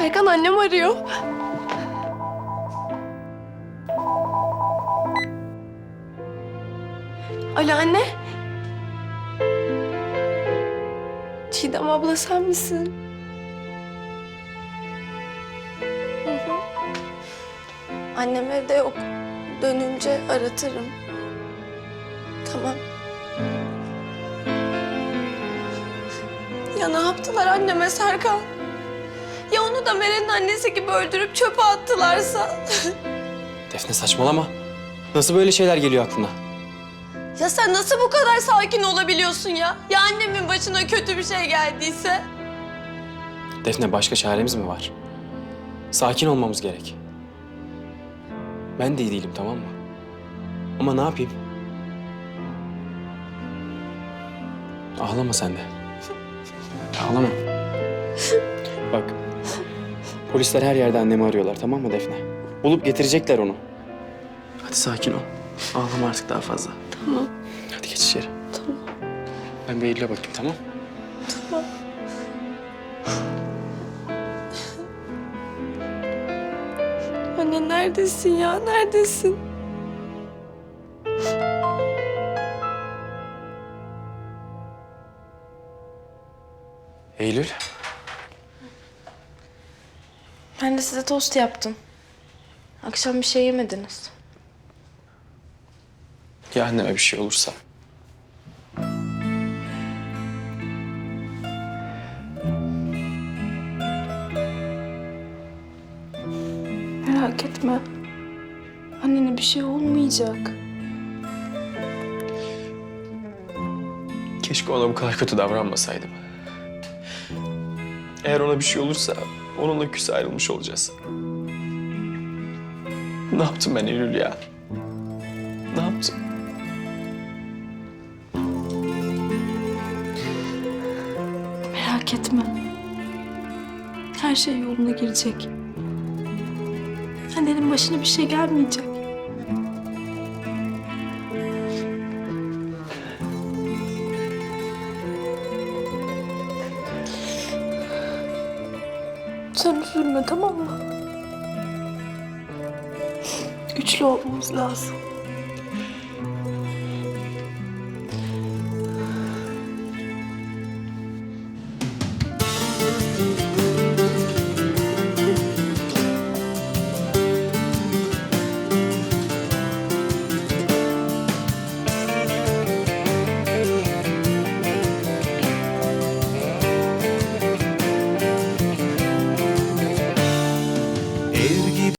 Serkan annem arıyor. Alo anne. Çiğdem abla sen misin? Annem evde yok. Dönünce aratırım. Tamam. Ya ne yaptılar anneme Serkan? Onu da Meren'in annesi gibi öldürüp çöpe attılarsa? Defne saçmalama. Nasıl böyle şeyler geliyor aklına? ya sen nasıl bu kadar sakin olabiliyorsun ya? Ya annemin başına kötü bir şey geldiyse? Defne başka çaremiz mi var? Sakin olmamız gerek. Ben de iyi değilim tamam mı? Ama ne yapayım? Ağlama sen de. Ağlama. Bak. Polisler her yerde annemi arıyorlar tamam mı Defne? Bulup getirecekler onu. Hadi sakin ol. Ağlama artık daha fazla. Tamam, Hadi geç içeri. tamam, Ben bir Eylül'e bakayım tamam tamam. Anne neredesin ya? Neredesin? Eylül. Ben de size tost yaptım. Akşam bir şey yemediniz. Ya anneme bir şey olursa? Merak etme. Annene bir şey olmayacak. Keşke ona bu kadar kötü davranmasaydım. Eğer ona bir şey olursa onunla küs ayrılmış olacağız. Ne yaptım ben Eylül ya? Ne yaptım? Merak etme. Her şey yoluna girecek. Annenin başına bir şey gelmeyecek. Sen üzülme tamam mı? Güçlü olmamız lazım.